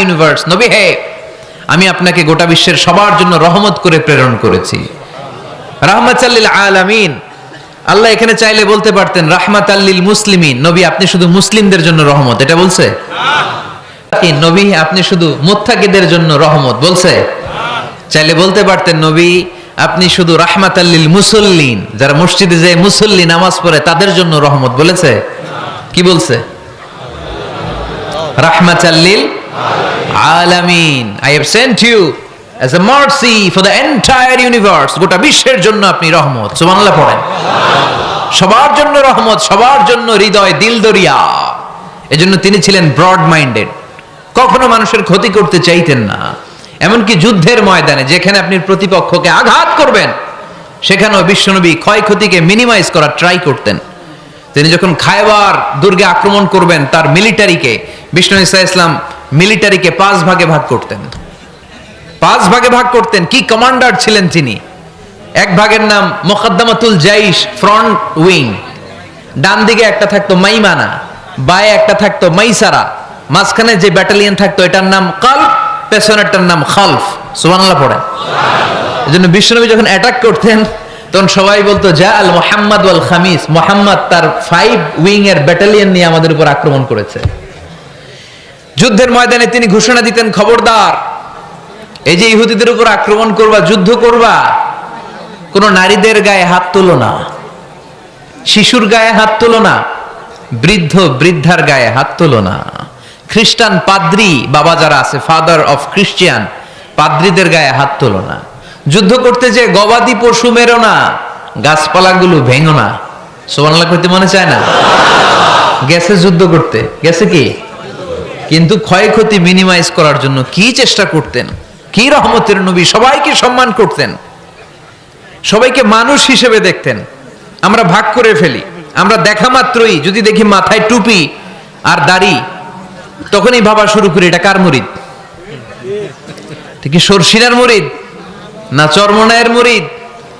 Universe নবী হে, আমি আপনাকে গোটা বিশ্বের সবার জন্য রহমত করে প্রেরণ করেছি। রাহমাতাল্লিল আলামিন। আল্লাহ এখানে চাইলে বলতে পারতেন রাহমাত আল্লিল মুসলিমিন। নবী, আপনি শুধু মুসলিমদের জন্য রহমত, এটা বলছে? নবী, আপনি শুধু মুত্তাকিদের জন্য রহমত, বলছে? চাইলে বলতে পারতেন, নবী, আপনি শুধু রাহমাত আল্লিল মুসল্লিন, যারা মসজিদে যে মুসল্লি নামাজ পড়ে, তাদের জন্য রহমত, বলেছে? কি বলছে? রাহমাত আল্লিল আলামিন I have sent you as a mercy for the entire universe গোটা বিশ্বের জন্য আপনি রহমত। সুবহানাল্লাহ পড়েন। সবার জন্য রহমত, সবার জন্য হৃদয় দিল এজন্য তিনি ছিলেন ব্রড মাইন্ডেড কখনো মানুষের ক্ষতি করতে চাইতেন না। এমনকি যুদ্ধের ময়দানে, যেখানে আপনি প্রতিপক্ষকে আঘাত করবেন, সেখানেও বিশ্বনবী ক্ষয়ক্ষতিকে মিনিমাইজ করার ট্রাই করতেন। তিনি যখন খায়বার দুর্গে আক্রমণ করবেন, তার মিলিটারিকে, বিষ্ণু ইসা ইসলাম মিলিটারিকে পাঁচ ভাগে ভাগ করতেন। পাঁচ ভাগে ভাগ করতেন, কি কমান্ডার ছিলেন তিনি? এক ভাগের নাম মোকদ্দমাতুল জাইশ ফ্রন্ট উইং। ডান দিকে একটা থাকতো মাইমানা, বায়ে একটা থাকতো মাইসারা, মাঝখানে যে ব্যাটালিয়ন থাকতো, এটার নাম কল্ফ, পেছনেরটার নাম খলফ। সুবহানাল্লাহ পড়ে এই জন্য বিশ্বনবী যখন অ্যাটাক করতেন তখন সবাই বলতো, যা আল মোহাম্মদ ওয়াল খামিস। মোহাম্মদ তার ফাইভ উইং এর ব্যাটালিয়ন নিয়ে আমাদের উপর আক্রমণ করেছে। যুদ্ধের ময়দানে তিনি ঘোষণা দিতেন, খবরদার, এই যে ইহুদিদের উপর আক্রমণ করবা, যুদ্ধ করবা, কোন নারীদের গায়ে হাত তুলো না, শিশুর গায়ে হাত তুলো না, বৃদ্ধ বৃদ্ধার গায়ে হাত তুলো না, খ্রিস্টান পাদ্রি, বাবা যারা আছে ফাদার অফ খ্রিস্টিয়ান পাদ্রিদের গায়ে হাত তুলো না। যুদ্ধ করতে যে গবাদি পশু মেরো না, গাছপালাগুলো ভেঙো না। সোমানলা করতে মনে চায় না? গেছে যুদ্ধ করতে। গেছে কি? কিন্তু ক্ষয়ক্ষতি মিনিমাইজ করার জন্য কি চেষ্টা করতেন? কি রহমতের নবী? সবাইকে সম্মান করতেন। সবাইকে মানুষ হিসেবে দেখতেন। আমরা ভাগ করে ফেলি। আমরা দেখা মাত্রই যদি দেখি মাথায় টুপি আর দাড়ি, তখনই ভাবা শুরু করি, এটা কার মুরিদ? ঠিক সরসিনার মুরিদ? না চর্মনায়ের মুরিদ,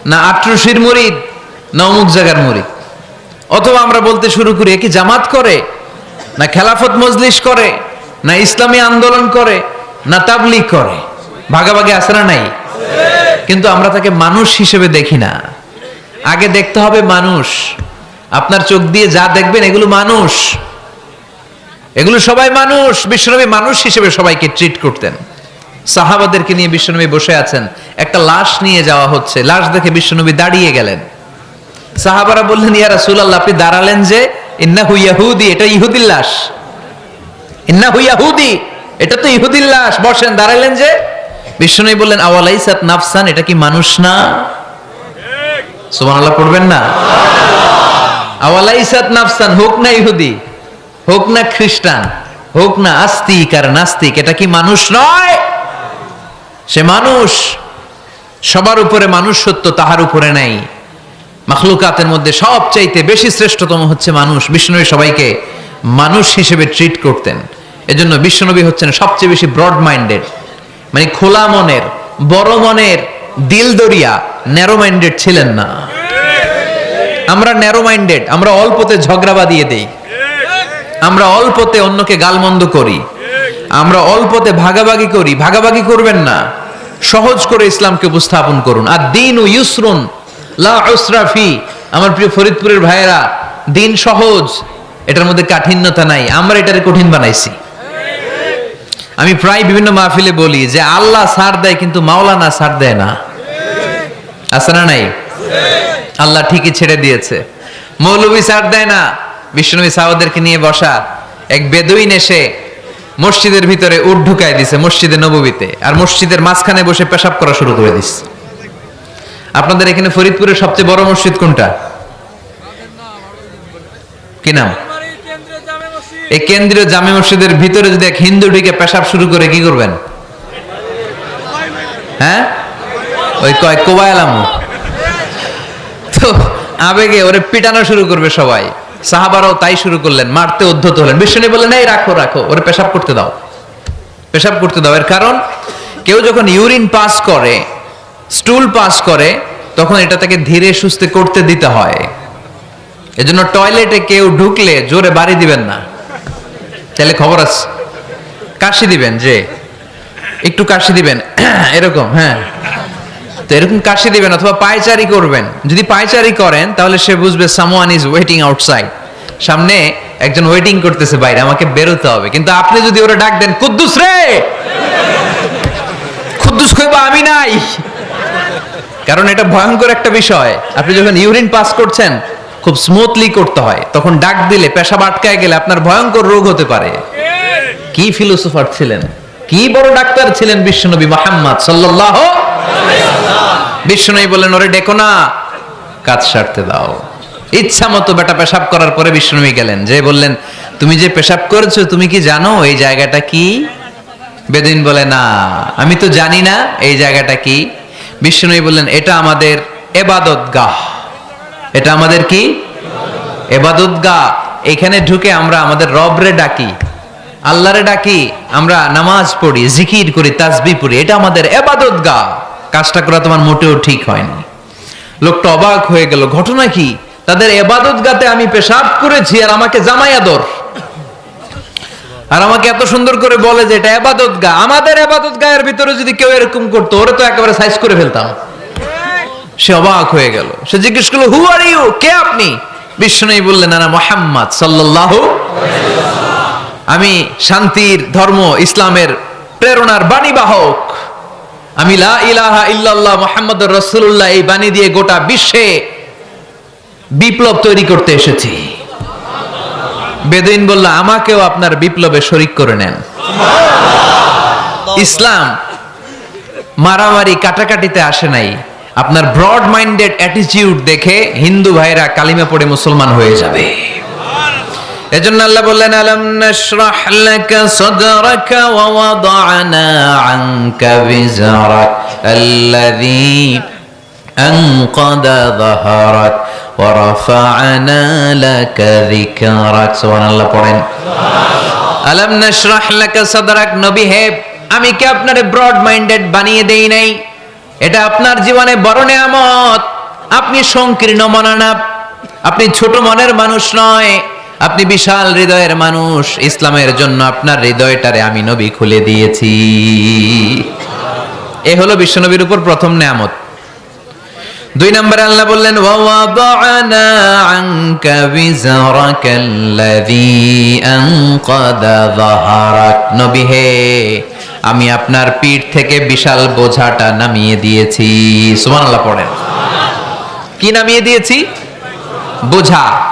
না আট্রসির মুরিদ, না অমুক জায়গার মুরিদ। অথবা আমরা বলতে শুরু করি কি জামাত করে? না খেলাফত মজলিস করে? না ইসলামী আন্দোলন করে? না তাবলিগ করে? ভাগাভাগি আছে না নাই? কিন্তু আমরা তাকে মানুষ হিসেবে দেখি না। আগে দেখতে হবে মানুষ। আপনার চোখ দিয়ে যা দেখবেন এগুলো মানুষ। এগুলো সবাই মানুষ। বিশ্বনবী মানুষ হিসেবে সবাইকে ট্রিট করতেন। সাহাবাদেরকে নিয়ে বিশ্বনবী বসে আছেন। একটা লাশ নিয়ে যাওয়া হচ্ছে। লাশ দেখে বিশ্বনবী দাঁড়িয়ে গেলেন। সাহাবারা বললেন, ইয়া রাসূলুল্লাহ, আপনি দাঁড়ালেন যে, ইন্নাহু ইয়াহুদি, এটা ইহুদির লাশ। ইন্নাহু ইয়াহুদি, এটা তো ইহুদির লাশ। বসেন, দাঁড়ালেন যে। বিষ্ণু বললেন, আওয়ালাইসাত নাফসান, এটা কি মানুষ না? সুবহানাল্লাহ, পড়বেন না? আওয়ালাইসাত নাফসান, হোক না ইহুদি, হোক না খ্রিস্টান, হোক না আস্তিক আর নাস্তিক, এটা কি মানুষ নয়? সে মানুষ, সবার উপরে মানুষ সত্য তাহার উপরে নাই। মাখলুকাতের মধ্যে সবচাইতে বেশি শ্রেষ্ঠতম হচ্ছে মানুষ। বিষ্ণুনবী সবাইকে মানুষ হিসেবে ট্রিট করতেন। এজন্য বিশ্বনবী হচ্ছেন সবচেয়ে বেশি ব্রড মাইন্ডেড মানে খোলা মনের, বড় মনের দিল দরিয়া ন্যারো মাইন্ডেড ছিলেন না। আমরা ন্যারো মাইন্ডেড আমরা অল্পতে ঝগড়া বাদিয়ে দেই। আমরা অল্পতে অন্যকে গালমন্দ করি। আমরা অল্পতে ভাগাভাগি করি। ভাগাভাগি করবেন না। সহজ করে ইসলামকে উপস্থাপন করুন। আর দিন ও ইউসরুন, লা উসরাফি আমার প্রিয় ফরিদপুরের ভাইয়েরা, দিন সহজ, এটার মধ্যে কাঠিন্যতা নাই, আমরা এটারে কঠিন বানাইছি। আমি প্রায় বিভিন্ন মাহফিলে বলি যে আল্লাহ সার দেয় কিন্তু মাওলানা সার দেয় না। আছে না নাই? আল্লাহ ঠিকই ছেড়ে দিয়েছে। মৌলবী সার দেয় না বিষ্ণুবী সাহাবাদেরকে নিয়ে বসা এক বেদুইন এসে মসজিদের ভিতরে উট ঢুকায় দিছে মসজিদে নববীতে। আর মসজিদের মাঝখানে বসে পেশাব করা শুরু করে দিস আপনাদের এখানে ফরিদপুরের সবচেয়ে বড় মসজিদ কোনটা? কি নাম? এই কেন্দ্রীয় জামে মসজিদের ভিতরে যদি এক হিন্দু ঢুকে পেশাব শুরু করে কি করবেন? হ্যাঁ? ওই কয় কোবায়ালামু তো আবেগে ওরে পিটানো শুরু করবে সবাই। সাহাবারাও তাই শুরু করলেন, মারতে উদ্ধত হলেন। বিষ্ণু বললেন, এই রাখো রাখো, ওরে পেশাব করতে দাও। পেশাব করতে দাও। এর কারণ, কেউ যখন ইউরিন পাস করে, স্টুল পাস করে, তখন এটা তাকে ধীরে সুস্থে করতে দিতে হয়। এজন্য টয়লেটে কেউ ঢুকলে জোরে বাড়ি দিবেন না। তাহলে খবর আছে। কাশি দিবেন, যে। একটু কাশি দিবেন। এরকম হ্যাঁ। তো এরকম কাশি দিবেন অথবা পায়চারি করবেন। যদি পায়চারি করেন, তাহলে সে বুঝবে সামওয়ান ইজ ওয়েটিং আউটসাইড সামনে একজন ওয়েটিং করতেছে বাইরে, আমাকে বেরোতে হবে। কিন্তু আপনি যদি ওরা ডাক দেন, কুদ্দুস রে! কুদ্দুস কইবা, আমি নাই। কারণ এটা ভয়ঙ্কর একটা বিষয়। আপনি যখন ইউরিন পাস করছেন, খুব স্মুথলি করতে হয়। তখন ডাক দিলে পেশাব আটকায় গেলে আপনার ভয়ঙ্কর রোগ হতে পারে। কি ফিলোসোফার ছিলেন? কি বড় ডাক্তার ছিলেন বিশ্বনবী মোহাম্মদ সাল্লাল্লাহ বিশ্বনবী বলেন ওরে ডেকো না, কাজ সারতে দাও। ইচ্ছা মতো বেটা পেশাব করার পরে বিশ্বনবী গেলেন। যে বললেন, তুমি যে পেশাব করেছ, তুমি কি জানো এই জায়গাটা কি? বেদিন বলে, না, আমি তো জানি না এই জায়গাটা কি। বিষ্ণু বললেন, এটা আমাদের এবাদত গাহ এটা আমাদের কি? এবাদত গাহ এখানে ঢুকে আমরা আমাদের রবরে ডাকি, আল্লাহরে ডাকি, আমরা নামাজ পড়ি, জিকির করি তাসবি পড়ি। এটা আমাদের এবাদত গাহ কাজটা করা তোমার মোটেও ঠিক হয়নি। লোকটা অবাক হয়ে গেল, ঘটনা কি? তাদের এবাদত গাতে আমি পেশাব করেছি আর আমাকে জামাই আদর আর আমাকে এত সুন্দর করে বলে যে এটা এবাদত গা, আমাদের এবাদত গায়ের ভিতরে যদি কেউ এরকম করতো, ওরে তো একেবারে সাইজ করে ফেলতাম। সে অবাক হয়ে গেল। সে জিজ্ঞেস করল হু আর ইউ কে আপনি? বিষ্ণু বললেন না মোহাম্মদ সাল্লাল্লাহু আমি শান্তির ধর্ম, ইসলামের প্রেরণার বাণী বাহক। আমি লা ইলাহা ইল্লাল্লাহ মোহাম্মদ রসুল্লাহ এই বাণী দিয়ে গোটা বিশ্বে বিপ্লব তৈরি করতে এসেছি। বেদুইন বলল আমাকেও আপনার বিপ্লবে শরিক করে নেন। ইসলাম মারামারি কাটাকাটিতে আসে নাই। আপনার ব্রড মাইন্ডেড অ্যাটিটিউড দেখে হিন্দু ভাইরা কালিমা পড়ে মুসলমান হয়ে যাবে। এজন্য আল্লাহ বললেন, আলাম নাশরাহ লাকা সাদরাকা ওয়া ওয়াদানা আনকা বিজরাক আল্লাযী আনকাদা যাহারাক ওয়া রাফা'না লাকা যিকরাক। সুবহানাল্লাহ পড়েন। আলাম নাশরাহ লাকা সাদরাক নবী হে, আমি কি আপনারে ব্রড মাইন্ডেড বানিয়ে দেই নাই? এটা আপনার জীবনে বড় নেয়ামত। আপনি সংকীর্ণ মনানা আপনি ছোট মনের মানুষ নয়। আপনি বিশাল হৃদয়ের মানুষ, ইসলামের জন্য আপনার হৃদয়টারে আমি নবী খুলে দিয়েছি। এ হলো বিশ্বনবীর উপর প্রথম নেয়ামত। দুই নম্বরে আল্লাহ বললেন নবী হে, আমি আপনার পিঠ থেকে বিশাল বোঝাটা নামিয়ে দিয়েছি। সুবহানাল্লাহ পড়েন। কি নামিয়ে দিয়েছি? বোঝা।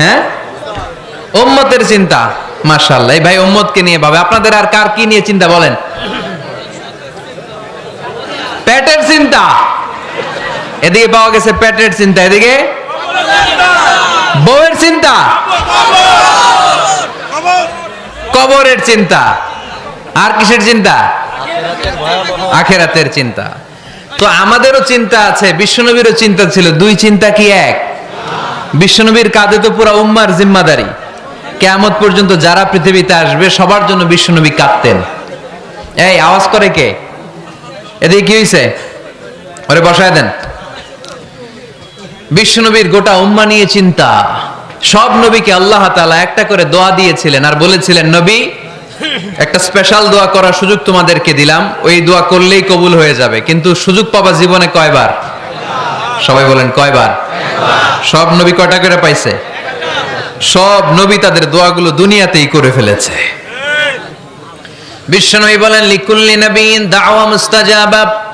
হ্যাঁ? ওম্মতের চিন্তা। মার্শাল্লাহ এই ভাই ওম্মতকে নিয়ে ভাবে। আপনাদের আর কার কি নিয়ে চিন্তা বলেন? পেটের চিন্তা। এদিকে পাওয়া গেছে পেটের চিন্তা, এদিকে? বউয়ের চিন্তা। কবরের চিন্তা। আর কিসের চিন্তা? আখেরাতের চিন্তা। তো আমাদেরও চিন্তা আছে, বিশ্বনবীরও চিন্তা ছিল, দুই চিন্তা কি এক? বিশ্বনবীর কাঁধে তো পুরো উম্মার জিম্মাদারি। কেয়ামত পর্যন্ত যারা পৃথিবীতে আসবে, সবার জন্য বিশ্বনবী কাঁদতেন। এই, আওয়াজ করে কে? এদিকে কি হয়েছে ওরে বসায় দেন। বিশ্বনবীর গোটা উম্মা নিয়ে চিন্তা। সব নবীকে আল্লাহ তাআলা একটা করে দোয়া দিয়েছিলেন আর বলেছিলেন, নবী, একটা স্পেশাল দোয়া করার সুযোগ তোমাদেরকে দিলাম। ওই দোয়া করলেই কবুল হয়ে যাবে। কিন্তু সুযোগ পাবা জীবনে কয়বার? সবাই বলেন, কয়বার? সব নবী কয়টা করে পাইছে? সব নবী তাদের দোয়াগুলো দুনিয়াতেই করে ফেলেছে। বিশ্বনবী বলেন, লিকুল্লি নবীন দাওয়া মুস্তাজাবা।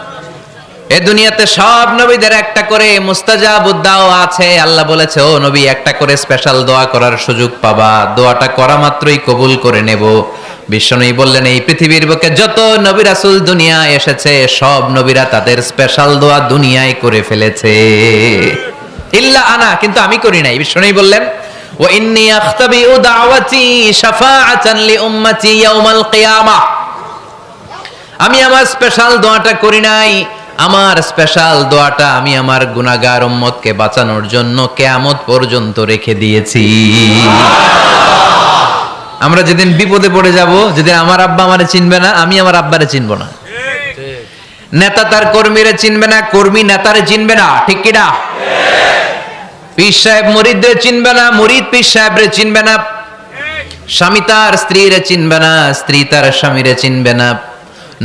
এ দুনিয়াতে সব নবীদের একটা করে মুস্তাজাব উদ্দাও আছে। আল্লাহ বলেছে, ও নবী, একটা করে স্পেশাল দোয়া করার সুযোগ পাবা। দোয়াটা করা মাত্রই কবুল করে নেব। বিশ্বনবী বললেন, এই পৃথিবীর বুকে যত নবী রাসূল দুনিয়ায় এসেছে, সব নবীরা তাদের স্পেশাল দোয়া দুনিয়ায় করে ফেলেছে। ইল্লা আনা কিন্তু আমি করি নাই। বিশ্বনবী বললেন আমি আমার স্পেশাল দোয়াটা করি নাই। আমার স্পেশাল দোয়াটা আমি আমার গুনাহগার উম্মতকে বাঁচানোর জন্য কেয়ামত পর্যন্ত রেখে দিয়েছি। আমরা যেদিন বিপদে পড়ে যাব যেদিন আমার আব্বা আমারে চিনবে না আমি আমার আব্বারে চিনব না। নেতা তার কর্মীরে চিনবে না কর্মী নেতারে চিনবে না ঠিক কিনা? পীর সাহেব মুরিদদের চিনবে না, মুরিদ পীর সাহেবরে চিনবে না। স্বামী তার স্ত্রীরে চিনবে না, স্ত্রী তার স্বামীরে চিনবে না।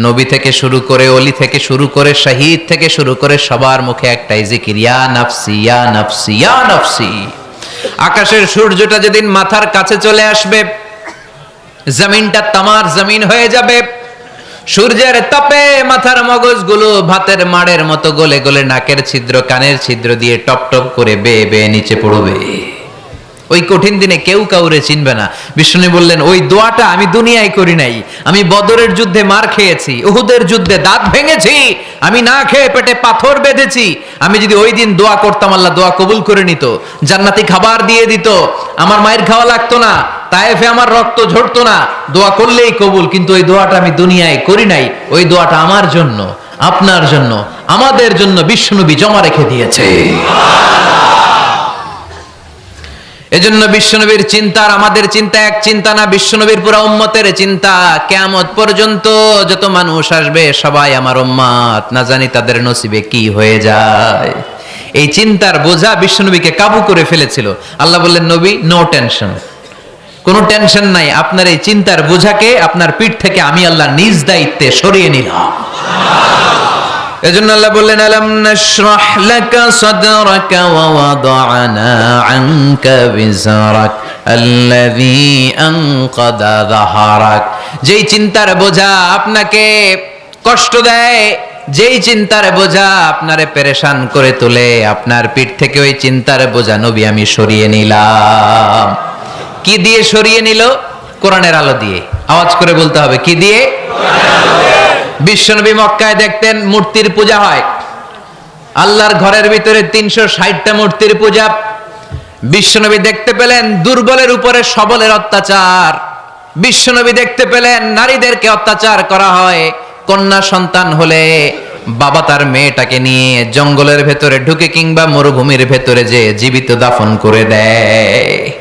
নবী থেকে শুরু করে, অলি থেকে শুরু করে, শাহিদ থেকে শুরু করে সবার মুখে একটাই জিকির ইয়া নাফসি ইয়া নাফসি। আকাশের সূর্যটা যেদিন মাথার কাছে চলে আসবে, জমিনটা তামার জমিন হয়ে যাবে। সূর্যের তাপে মাথার মগজগুলো ভাতের মাড়ের মতো গলে গলে নাকের ছিদ্র, কানের ছিদ্র দিয়ে টপ টপ করে বেয়ে বেয়ে নিচে পড়বে। ওই কঠিন দিনে কেউ কাউরে চিনবে না। বিষ্ণু বললেন, ওই দোয়াটা আমি দুনিয়ায় করি নাই। আমি বদরের যুদ্ধে মার খেয়েছি, উহুদের যুদ্ধে দাঁত ভেঙেছি, আমি না খেয়ে পেটে পাথর বেঁধেছি। আমি যদি ওই দিন দোয়া করতাম, আল্লাহ দোয়া কবুল করে নিত, জান্নাতি খাবার দিয়ে দিত। আমার মায়ের খাওয়া লাগতো না। তায়েফে আমার রক্ত ঝরতো না, দোয়া করলেই কবুল, কিন্তু ওই দোয়াটা আমি দুনিয়ায় করি নাই, ওই দোয়াটা আমার জন্য, আপনার জন্য, আমাদের জন্য বিষ্ণুনবী জমা রেখে দিয়েছে। এজন্য বিশ্বনবীর চিন্তা আর আমাদের চিন্তা এক চিন্তা না, বিশ্বনবীর পুরা উম্মতের চিন্তা। কেয়ামত পর্যন্ত যত মানুষ আসবে, সবাই আমার উম্মাত, না জানি তাদের নসিবে কি হয়ে যায়। এই চিন্তার বোঝা বিশ্বনবীকে কাবু করে ফেলেছিল। আল্লাহ বললেন, নবী নো টেনশন কোনো টেনশন নাই, আপনার এই চিন্তার বোঝাকে আপনার পিঠ থেকে আমি আল্লাহ নিজ দায়িত্বে সরিয়ে নিলাম। এজন্য আল্লাহ বললেন, আলাম নাশরাহ লাকা সাদরাকা ওয়া ওয়াদানা আনকা বিজরাক আল্লাযী আনকাদা যাহারাক। যেই চিন্তার বোঝা আপনাকে কষ্ট দেয়, যেই চিন্তার বোঝা আপনারে পেরেশান করে তোলে, আপনার পিঠ থেকে ওই চিন্তার বোঝা নবী আমি সরিয়ে নিলাম। কি দিয়ে সরিয়ে নিল? কোরআনের আলো দিয়ে। আওয়াজ করে বলতে হবে, কি দিয়ে? বিশ্বনবী মক্কায় দেখতেন মূর্তির পূজা হয়। আল্লাহর ঘরের ভিতরে তিনশো ষাটটা মূর্তির পূজা। বিশ্বনবী দেখতে পেলেন দুর্বলের উপরে সবলের অত্যাচার। বিশ্বনবী দেখতে পেলেন নারীদেরকে অত্যাচার করা হয়। কন্যা সন্তান হলে বাবা তার মেয়েটাকে নিয়ে জঙ্গলের ভেতরে ঢুকে কিংবা মরুভূমির ভেতরে যে জীবিত দাফন করে দেয়।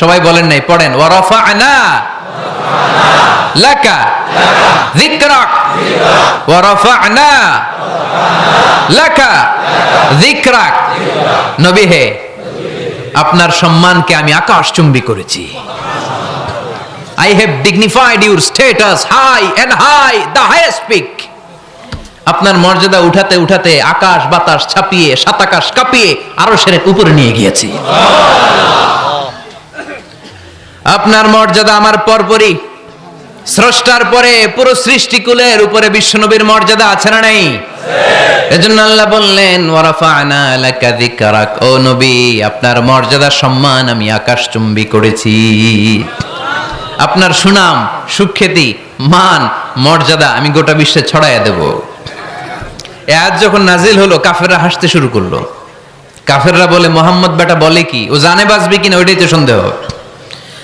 সবাই বলেন নাই, পড়েন ওয়ারফা আনা লাকা যিকরাক ওয়ারফা আনা লাকা নবী হে, আপনার সম্মানকে আমি আকাশ আকাশচুম্বী করেছি। I have dignified your status high and high the highest peak. আপনার মর্যাদা উঠাতে উঠাতে আকাশ বাতাস ছাপিয়ে, সাত আকাশ কাঁপিয়ে আরও সেরে উপরে নিয়ে গিয়েছি। আপনার মর্যাদা আমার পরপরই। স্রষ্টার পরে পুরো সৃষ্টিকুলের উপরে বিশ্বনবীর মর্যাদা আছে না নেই? এজন্য আল্লাহ বললেন, ওয়ারাফানা লাকা যিকরাক। ও নবী, আপনার মর্যাদা, সম্মান আমি আকাশ আকাশচুম্বী করেছি। আপনার সুনাম, সুখ্যাতি, মান, মর্যাদা আমি গোটা বিশ্বে ছড়াইয়া দেব। আজ যখন নাজিল হলো, কাফেররা হাসতে শুরু করল। কাফেররা বলে, মোহাম্মদ বেটা বলে কি? ও জানে বাঁচবে কিনা, ওইটাই তো সন্দেহ।